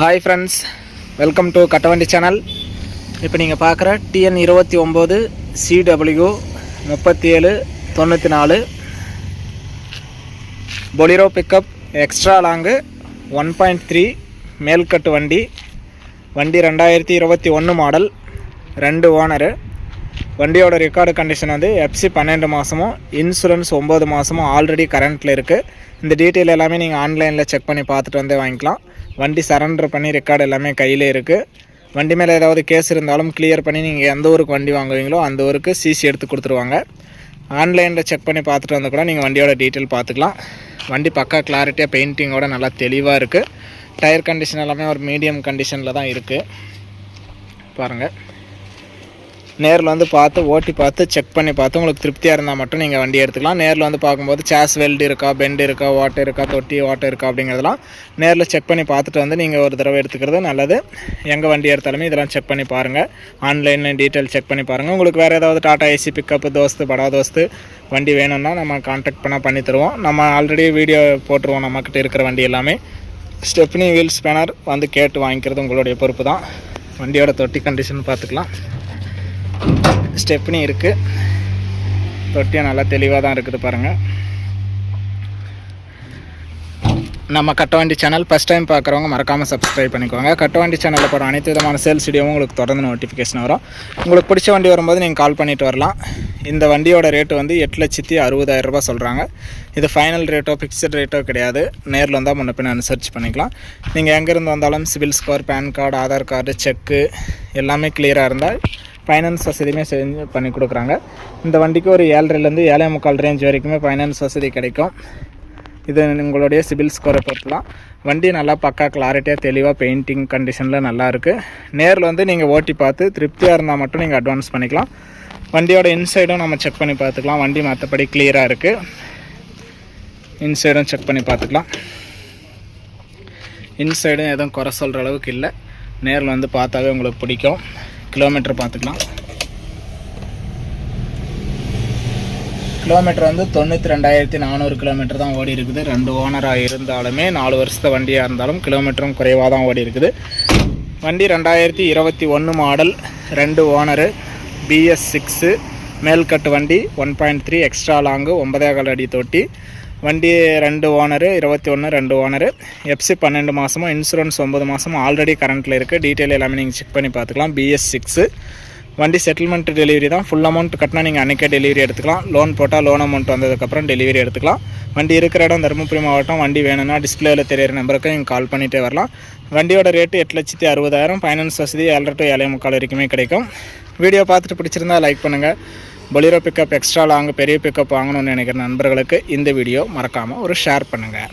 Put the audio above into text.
Hi friends welcome to Kattavandi channel இப்போ நீங்கள் பார்க்குற டிஎன் இருபத்தி ஒம்பது சிடபிள்யூ முப்பத்தி ஏழு தொண்ணூற்றி நாலு. Bolero pickup extra long one point three மேல்கட்டு வண்டி. வண்டி ரெண்டாயிரத்தி இருபத்தி ஒன்று மாடல் ரெண்டு ஓனரு வண்டியோட ரெக்கார்டு கண்டிஷன் வந்து எஃப்சி பன்னெண்டு மாதமும் இன்சூரன்ஸ் ஒம்பது மாதமும் ஆல்ரெடி கரண்ட்டில் இருக்குது இந்த டீட்டெயில் எல்லாமே நீங்கள் ஆன்லைனில் செக் பண்ணி பார்த்துட்டு வந்து வாங்கிக்கலாம். வண்டி சரண்டர் பண்ணி ரெக்கார்டு எல்லாமே கையில் இருக்குது வண்டி மேலே ஏதாவது கேஸ் இருந்தாலும் கிளியர் பண்ணி நீங்கள் எந்த ஊருக்கு வண்டி வாங்குவீங்களோ அந்த ஊருக்கு சிசி எடுத்து கொடுத்துருவாங்க. ஆன்லைனில் செக் பண்ணி பார்த்துட்டு வந்து கூட நீங்கள் வண்டியோட டீட்டெயில் பார்த்துக்கலாம். வண்டி பக்கா கிளாரிட்டியாக பெயிண்டிங்கோட நல்லா தெளிவாக இருக்குது டயர் கண்டிஷன் எல்லாமே ஒரு மீடியம் கண்டிஷனில் தான் இருக்குது பாருங்கள் நேரில் வந்து பார்த்து ஓட்டி பார்த்து செக் பண்ணி பார்த்து உங்களுக்கு திருப்தியாக இருந்தால் மட்டும் நீங்கள் வண்டி எடுத்துக்கலாம். நேரில் வந்து பார்க்கும்போது சேஸ் வெல்டு இருக்கா பெண்டு இருக்கா ஓட்டை இருக்கா தொட்டி ஓட்டை இருக்கா அப்படிங்கிறதெல்லாம் நேரில் செக் பண்ணி பார்த்துட்டு வந்து நீங்கள் ஒரு தடவை எடுத்துக்கிறது நல்லது. எங்கே வண்டி எடுத்தாலுமே இதெல்லாம் செக் பண்ணி பாருங்கள் ஆன்லைனில் டீட்டெயில் செக் பண்ணி பாருங்கள் உங்களுக்கு வேறு ஏதாவது டாட்டா ஏசி பிக்கப்பு தோஸ்து படா தோஸ்து வண்டி வேணும்னா நம்ம கான்டாக்ட் பண்ணால் பண்ணி தருவோம். நம்ம ஆல்ரெடி வீடியோ போட்டுருவோம் நம்மக்கிட்ட இருக்கிற வண்டி எல்லாமே. ஸ்டெப்னி வீல் ஸ்பேனர் வந்து கேட்டு வாங்கிக்கிறது உங்களுடைய பொறுப்பு தான் வண்டியோட தொட்டி கண்டிஷன் பார்த்துக்கலாம். ஸ்டெப்னி இருக்குது தொட்டியும் நல்லா தெளிவாக தான் இருக்குது பாருங்கள் நம்ம கட்டவண்டி சேனல் ஃபஸ்ட் டைம் பார்க்குறவங்க மறக்காமல் சப்ஸ்கிரைப் பண்ணிக்கோங்க. கட்டவண்டி சேனலில் போகிற அனைத்து விதமான சேல்ஸ் வீடியோவும் உங்களுக்கு தொடர்ந்து நோட்டிஃபிகேஷன் வரும். உங்களுக்கு பிடிச்ச வண்டி வரும்போது நீங்கள் கால் பண்ணிட்டு வரலாம். இந்த வண்டியோட ரேட்டு வந்து எட்டு லட்சத்தி அறுபதாயிரம் சொல்கிறாங்க இது ஃபைனல் ரேட்டோ ஃபிக்ஸட் ரேட்டோ கிடையாது. நேரில் வந்தால் முன்ன பின்ன அனுசரிச்சு பண்ணிக்கலாம். நீங்கள் எங்கேருந்து வந்தாலும் CIBIL score PAN card Aadhaar card check எல்லாமே கிளியராக இருந்தால் ஃபைனான்ஸ் வசதியுமே செஞ்சு பண்ணி கொடுக்குறாங்க. இந்த வண்டிக்கு ஒரு ஏழரைலேருந்து ஏழை முக்கால் ரேஞ்ச் வரைக்குமே ஃபைனான்ஸ் வசதி கிடைக்கும். இது உங்களுடைய சிபில் ஸ்கோரை பொறுத்துலாம் வண்டி நல்லா பக்கா கிளாரிட்டியாக தெளிவாக பெயிண்டிங் கண்டிஷனில் நல்லா இருக்குது நேரில் வந்து நீங்கள் ஓட்டி பார்த்து திருப்தியாக இருந்தால் மட்டும் நீங்கள் அட்வான்ஸ் பண்ணிக்கலாம். வண்டியோட இன்சைடும் நம்ம செக் பண்ணி பார்த்துக்கலாம். வண்டி மற்றபடி கிளியராக இருக்குது இன்சைடும் செக் பண்ணி பார்த்துக்கலாம். இன்சைடும் எதுவும் குறை சொல்கிற அளவுக்கு இல்லை. நேரில் வந்து பார்த்தாவே உங்களுக்கு பிடிக்கும். கிலோமீட்டர் பார்த்துக்கலாம். கிலோமீட்டர் வந்து தொண்ணூற்றி ரெண்டாயிரத்தி நானூறு கிலோமீட்டர் தான் ஓடி இருக்குது. ரெண்டு ஓனராக இருந்தாலுமே நாலு வருஷத்து வண்டியாக இருந்தாலும் கிலோமீட்டரும் குறைவாக தான் ஓடி இருக்குது. வண்டி ரெண்டாயிரத்தி இருபத்தி ஒன்று மாடல் ரெண்டு ஓனரு பிஎஸ் சிக்ஸு மேல்கட்டு வண்டி one point three extra long ஒன்பதே கால் அடி தொட்டி வண்டி ரெண்டு ஓனரு இருபத்தி ஒன்று ரெண்டு ஓனரு எஃப்சி பன்னெண்டு மாதமும் இன்சூரன்ஸ் ஒம்பது மாதமும் ஆல்ரெடி கரண்ட்டில் இருக்குது டீட்டெயில் எல்லாமே நீங்கள் செக் பண்ணி பார்த்துக்கலாம். பிஎஸ் சிக்ஸு வண்டி செட்டில்மெண்ட் டெலிவரி தான். ஃபுல் அமௌண்ட் கட்டினா நீங்கள் அன்றைக்கே டெலிவரி எடுத்துக்கலாம். லோன் போட்டால் லோன் அமௌண்ட் வந்ததுக்கப்புறம் டெலிவரி எடுத்துக்கலாம். வண்டி இருக்கிற இடம் தருமபுரி மாவட்டம். வண்டி வேணும்னா டிஸ்பிளேயில் தெரியிற நம்பருக்கு நீங்கள் கால் பண்ணிகிட்டே வரலாம். வண்டியோட ரேட்டு எட்டு லட்சத்தி அறுபதாயிரம். ஃபைனான்ஸ் வசதி ஏழரை டு ஏழை முக்கால் வரைக்குமே கிடைக்கும். வீடியோ பார்த்துட்டு பிடிச்சிருந்தா லைக் பண்ணுங்கள் பொலிரோ பிக்கப் எக்ஸ்ட்ரா லாங் பெரிய பிக்கப் வாங்கணும்னு நினைக்கிற நண்பர்களுக்கு இந்த வீடியோ மறக்காமல் ஒரு ஷேர் பண்ணுங்கள்